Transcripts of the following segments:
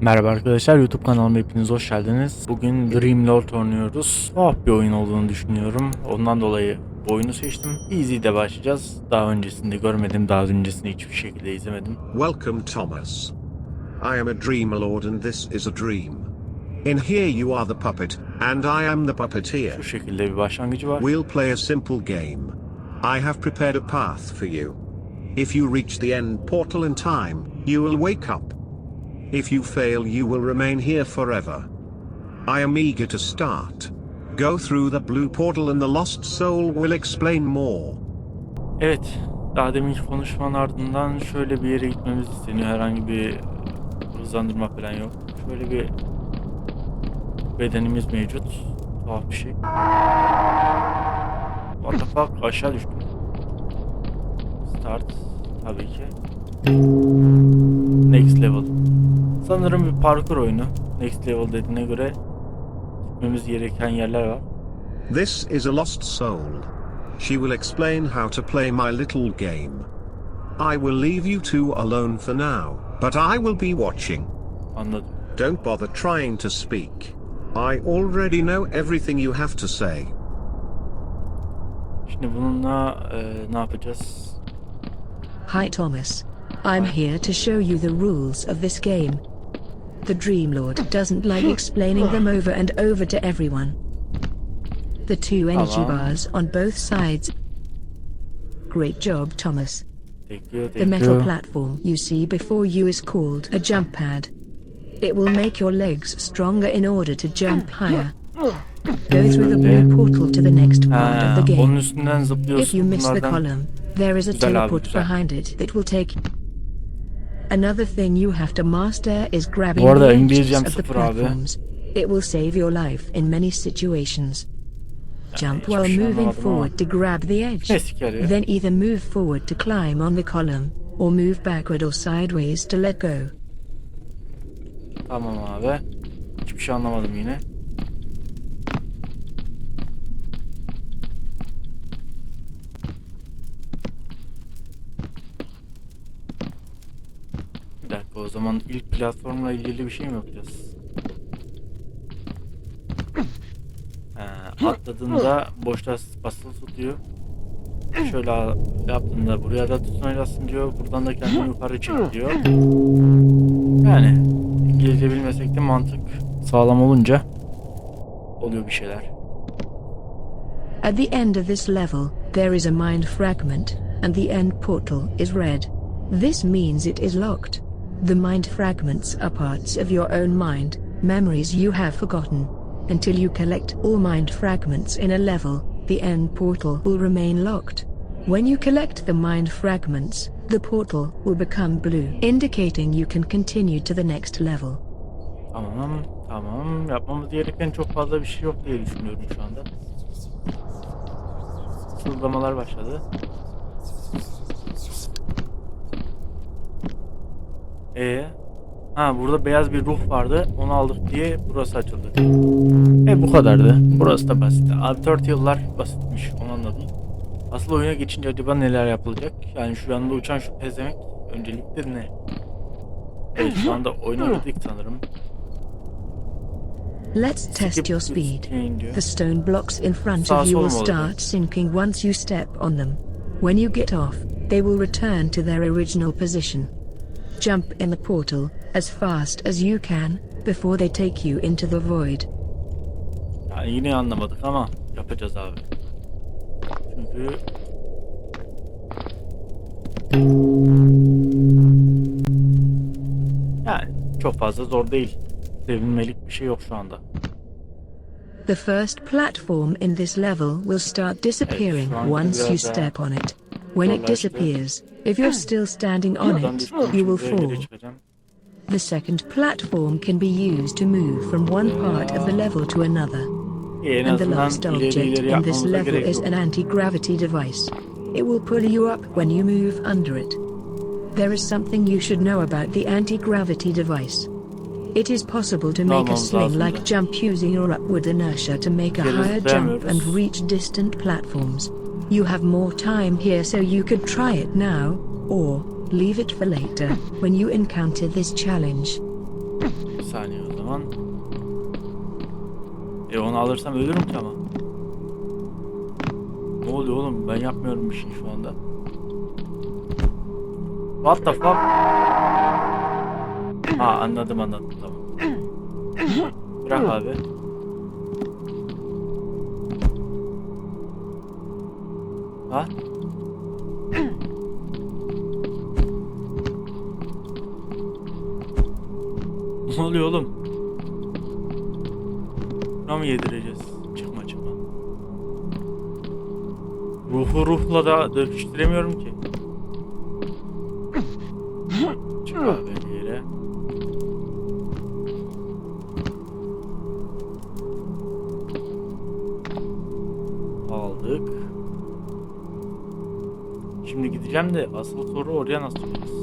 Merhaba arkadaşlar YouTube kanalıma hepiniz hoş geldiniz. Bugün Dreamlord oynuyoruz. Tuhaf bir oyun olduğunu düşünüyorum. Ondan dolayı bu oyunu seçtim. Easy de başlayacağız. Daha öncesinde görmedim, daha öncesinde hiçbir şekilde izlemedim. Welcome, Thomas. I am a dream lord and this is a dream. In here you are the puppet, and I am the puppeteer. Bu şekilde bir başlangıcı var. We'll play a simple game. I have prepared a path for you. If you reach the end portal in time, you will wake up. If you fail, you will remain here forever. I am eager to start. Go through the blue portal and the lost soul will explain more. Evet, daha deminki konuşmanın ardından şöyle bir yere gitmemiz isteniyor. Herhangi bir hızlandırma falan yok. Şöyle bir bedenimiz mevcut. Tuhaf bir şey. What the fuck? Aşağı düştüm. Start. Tabii ki. Next level. Sanırım bir parkur oyunu. Next level dediğine göre gitmemiz gereken yerler var. This is a lost soul. She will explain how to play my little game. I will leave you two alone for now, but I will be watching. Anladım. Don't bother trying to speak. I already know everything you have to say. Şimdi bununla e, ne yapacağız? Hi Thomas. I'm here to show you the rules of this game. The Dream Lord doesn't like explaining them over and over to everyone. The two energy bars on both sides. Great job, Thomas. Thank you, The metal you. platform you see before you is called a jump pad. It will make your legs stronger in order to jump higher. Go through the blue portal to the next part of the game. If you miss the column, there is a teleport behind it that will take. Another thing you have to master is grabbing Bu arada İngilizcem sıfır abi. It will save your life in many situations. Jump while şey moving forward to grab the edge. Then either move forward to climb on the column, or move backward or sideways to let go. Tamam abi. Hiçbir şey anlamadım yine. Bir dakika o zaman ilk platformla ilgili bir şey mi yapacağız? Ha, atladığında boşta basılı tutuyor. Şöyle yaptığında buraya da tutunacaksın diyor. Buradan da kendini yukarı çek diyor. Yani İngilizce bilmesek de mantık sağlam olunca oluyor bir şeyler. At the end of this level, there is a mind fragment, and the end portal is red. This means it is locked. The mind fragments are parts of your own mind, memories you have forgotten. Until you collect all mind fragments in a level, the end portal will remain locked. When you collect the mind fragments, the portal will become blue, indicating you can continue to the next level. Tamam tamam yapmamız gereken çok fazla bir şey yok diye düşünüyorum şu anda. Sırlamalar başladı. Ee, ha burada beyaz bir ruh vardı. Onu aldık diye burası açıldı. E bu kadardı. Burası da basit. Abi 4 yıllar basitmiş. Onu anladım. Asıl oyuna geçince acaba neler yapılacak? Yani şu anda uçan şu pezemek öncelikle ne? Evet şu anda oyuna girdik sanırım. Let's test your speed. The stone blocks in front of you will start sinking once you step on them. When you get off, they will return to their original position. Jump in the portal as fast as you can before they take you into the void. Yani yine anlamadık ama yapacağız abi. Çünkü yani çok fazla zor değil. Sevinmelik bir şey yok şu anda. The first platform in this level will start disappearing anki once you step on it. When it disappears, if you're still standing on Buradan it, you will fall. The second platform can be used to move from one part of the level to another. İyi, en and the azından last ileri object ileri in this yapmamıza level gerek is yok. an anti-gravity device. It will pull you up when you move under it. There is something you should know about the anti-gravity device. It is possible to make a sling-like jump using your upward inertia to make a higher jump and reach distant platforms. You have more time here so you could try it now, or leave it for later when you encounter this challenge. Bir saniye o zaman. E onu alırsam ölürüm ki ama. Ne oluyor oğlum? Ben yapmıyorum bir şey şu anda. What the fuck? Ha anladım anladım tamam. Bırak abi. Ha? Ne oluyor oğlum? Buna mı yedireceğiz? Çıkma çıkma. Ruhu ruhla da dövüştüremiyorum ki. Şimdi gideceğim de asıl soru oraya nasıl gideceğiz?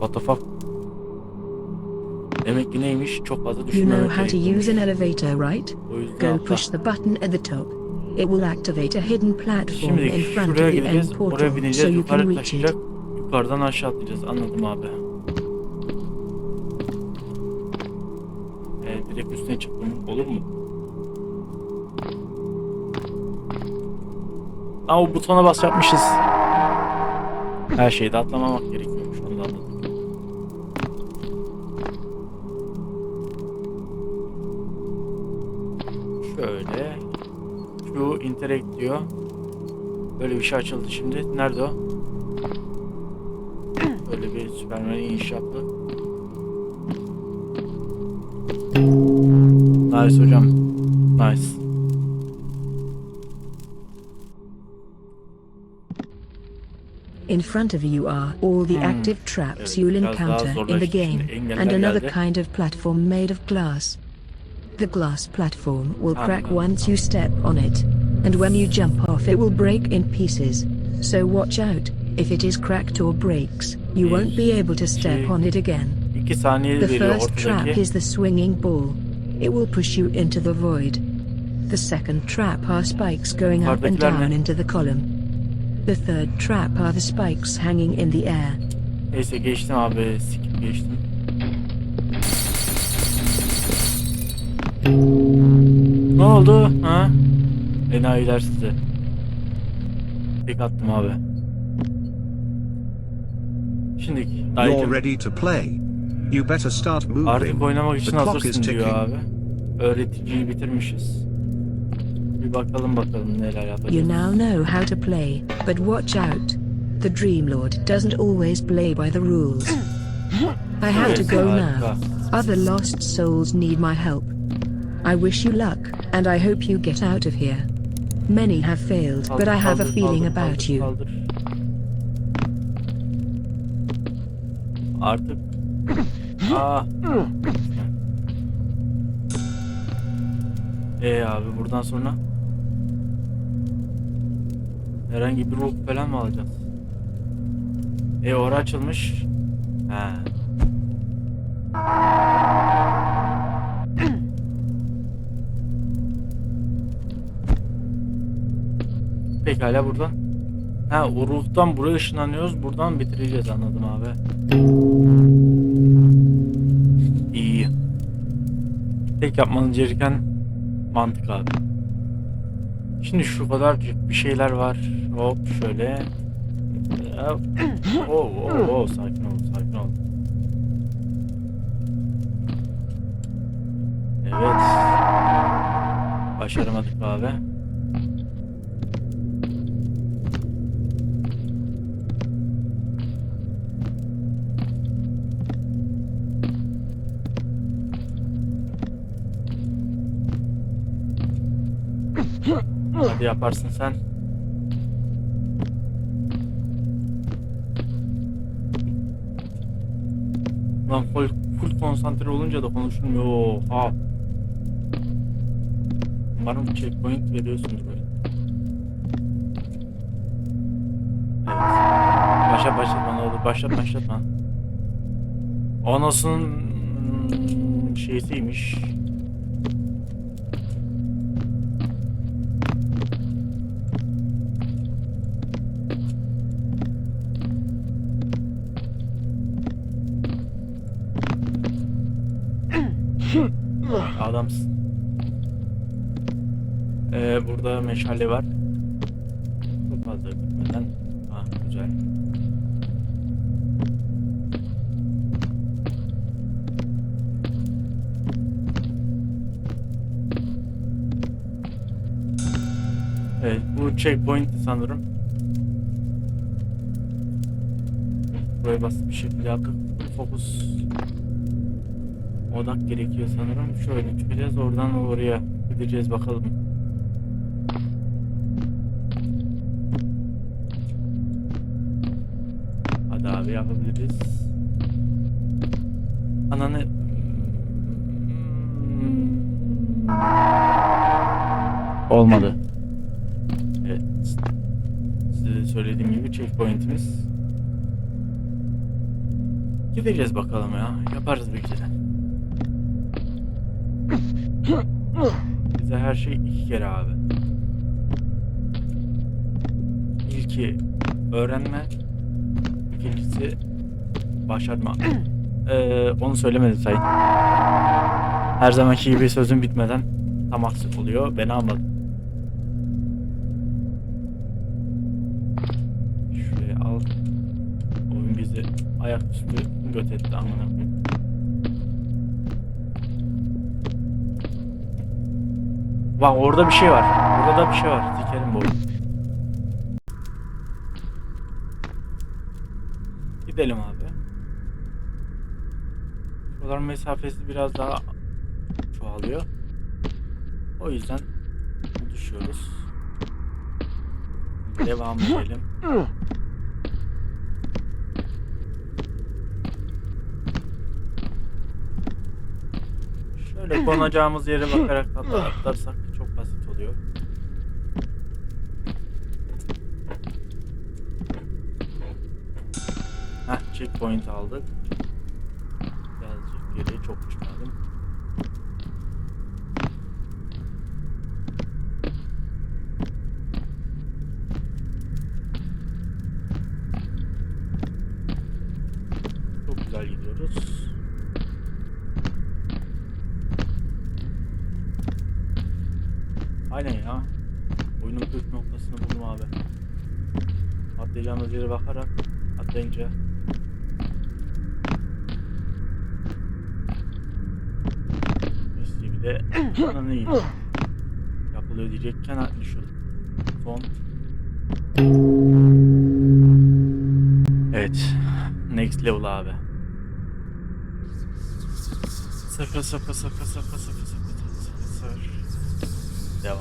What the fuck? Demek ki neymiş? Çok fazla You düşünmemek know how to use an elevator, right? O Go push the button at the top. It will activate a hidden platform Şimdi in front of şuraya the gideceğiz. end Oraya portal so bineceğiz. you can Yukarı reach it. taşıyacak. Yukarıdan aşağı atlayacağız. Anladım abi. Aa o butona bas yapmışız. Her şeyde atlamamak gerekiyormuş. Onu da. Şöyle. Şu interact diyor. Böyle bir şey açıldı şimdi. Nerede o? Böyle bir Superman iniş yaptı. Nice hocam. Nice. In front of you are all the Hmm. active traps you'll encounter in the game, and another kind of platform made of glass. The glass platform will crack once you step on it, and when you jump off, it will break in pieces. So watch out. If it is cracked or breaks, you won't be able to step on it again. The first trap is the swinging ball. It will push you into the void. The second trap are spikes going up and down into the column. The third trap are the spikes hanging in the air. Neyse geçtim abi. Skip geçtim. Ne oldu? Ha? Enayiler size. Tek attım abi. Şimdi You're ready to play. You better start artık moving. oynamak için The clock is hazırsın diyor abi. Öğreticiyi bitirmişiz. Bakalım bakalım neler yapacağız. You now know how to play, but watch out. The Dream Lord doesn't always play by the rules. I have to go now. Other lost souls need my help. I wish you luck, and I hope you get out of here. Many have failed, but I have a feeling about you. Artık. Aa. Ee abi buradan sonra herhangi bir ruh falan mı alacağız? E ora açılmış. Ha. Pekala buradan. Ha o ruhtan buraya ışınlanıyoruz. Buradan bitireceğiz anladım abi. İyi. Tek yapmanız gereken mantık abi. Şimdi şu kadarcık bir şeyler var. Hop şöyle. Oo, oo, oo, sakin ol, sakin ol. Evet. Başaramadık abi. Hadi yaparsın sen. Lan full, full konsantre olunca da konuşulmuyor. Oha. Umarım checkpoint veriyorsundur böyle. Evet. Başla başlatma ne olur. Başlat başlatma. Anasının şeysiymiş. Burada meşale var. Çok fazla gitmeden. Ha güzel. Evet bu checkpoint sanırım. Buraya basit bir şekilde yaptık. Fokus odak gerekiyor sanırım. Şöyle çıkacağız oradan oraya gideceğiz bakalım. Yapabiliriz. Ananı Olmadı. Evet. Size söylediğim gibi checkpoint'imiz. Gideceğiz bakalım ya. Yaparız bir kere. Bize her şey iki kere abi. İlki öğrenme. İkincisi başarma. Ee, onu söylemedim sayın. Her zamanki gibi sözüm bitmeden tam aksi oluyor. Beni anladın. Şuraya al. Oyun bizi ayaküstü göt etti amına koyayım. Bak orada bir şey var. Orada bir şey var. Sikerim bu oyunu. Gidelim abi. Şuraların mesafesi biraz daha çoğalıyor. O yüzden düşüyoruz. Devam edelim. Şöyle konacağımız yere bakarak atla- atlarsak çok basit oluyor. Heh, checkpoint aldık. Birazcık geri çok uçmadım. Çok güzel gidiyoruz. Aynen ya. Oyunun püf noktasını buldum abi. Atlayacağımız yere bakarak atlayınca de ananı yiyeyim. Yapılıyor diyecekken düşürdüm. Son. Evet. Next level abi. Sıfır sıfır sıfır sıfır sıfır sıfır sıfır Devam.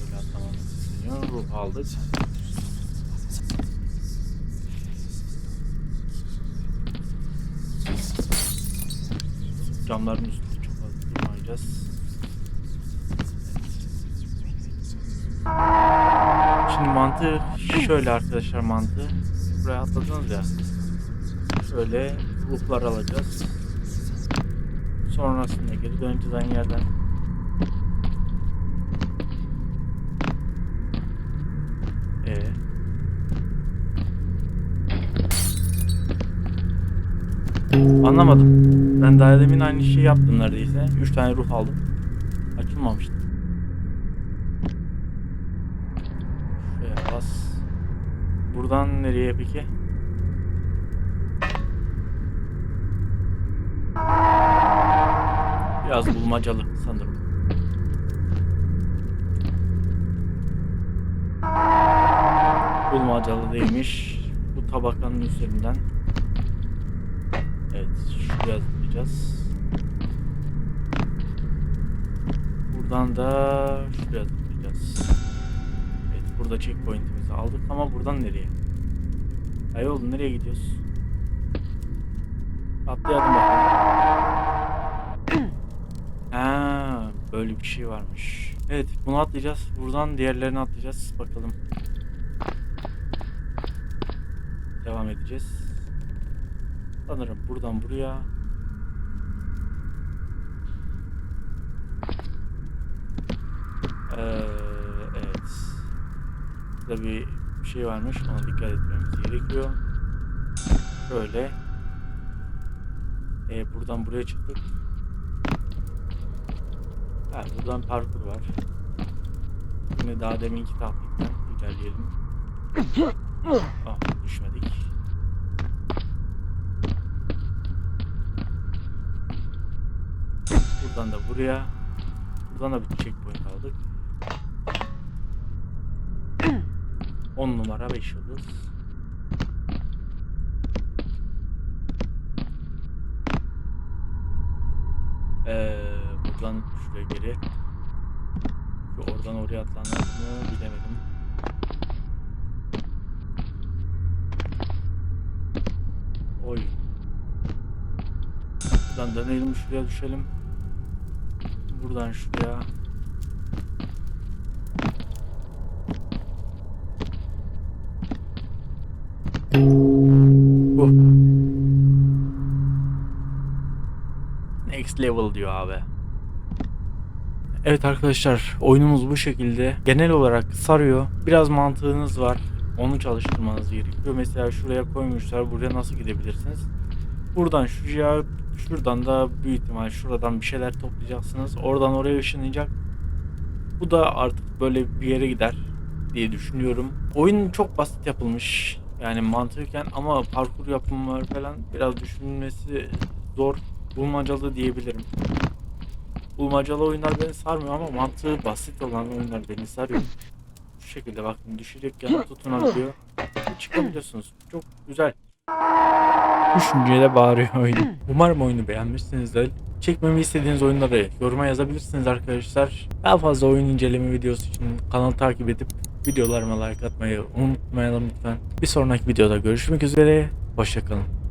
Böyle atlamamız isteniyor. Ruh aldık. Camların üstünde çok fazla durmayacağız. Şimdi mantığı şöyle arkadaşlar mantığı. Buraya atladınız ya. Şöyle ruhlar alacağız. Sonrasında geri döneceğiz aynı yerden. Anlamadım. Ben daha demin aynı şeyi yaptım neredeyse. 3 tane ruh aldım. Açılmamıştı. Şuraya bas. Buradan nereye peki? Biraz bulmacalı sanırım. Bulmacalı değilmiş. Bu tabakanın üzerinden. Evet, şuraya zıplayacağız. Buradan da şuraya zıplayacağız. Evet, burada checkpoint'imizi aldık ama buradan nereye? Ay oğlum nereye gidiyoruz? Atlayalım bakalım. Ha, böyle bir şey varmış. Evet, bunu atlayacağız. Buradan diğerlerini atlayacağız. Bakalım. Devam edeceğiz. Sanırım buradan buraya. Ee, evet. Burada bir şey varmış. Ona dikkat etmemiz gerekiyor. Şöyle. Ee, buradan buraya çıktık. Ha, buradan parkur var. Yine daha deminki taktikten ilerleyelim. Ah düşmedik. Buradan da buraya. Buradan da bir checkpoint aldık. 10 numara 5 yıldız. Ee, buradan şuraya geri. Çünkü oradan oraya atlanır mı bilemedim. Oy. Buradan dönelim şuraya düşelim. Buradan şuraya. Next level diyor abi. Evet arkadaşlar oyunumuz bu şekilde. Genel olarak sarıyor. Biraz mantığınız var. Onu çalıştırmanız gerekiyor. Mesela şuraya koymuşlar. Buraya nasıl gidebilirsiniz? Buradan şuraya, şuradan da büyük ihtimal şuradan bir şeyler toplayacaksınız. Oradan oraya ışınlayacak. Bu da artık böyle bir yere gider diye düşünüyorum. Oyun çok basit yapılmış. Yani mantıken ama parkur yapımları falan biraz düşünülmesi zor. Bulmacalı diyebilirim. Bulmacalı oyunlar beni sarmıyor ama mantığı basit olan oyunlar beni sarıyor. Şu şekilde bakın düşecekken tutunabiliyor. ve Çıkabiliyorsunuz. Çok güzel. Düşünceyle bağırıyor oyun. Umarım oyunu beğenmişsinizdir. Çekmemi istediğiniz oyunları yoruma yazabilirsiniz arkadaşlar. Daha fazla oyun inceleme videosu için kanalı takip edip videolarıma like atmayı unutmayalım lütfen. Bir sonraki videoda görüşmek üzere. Hoşçakalın.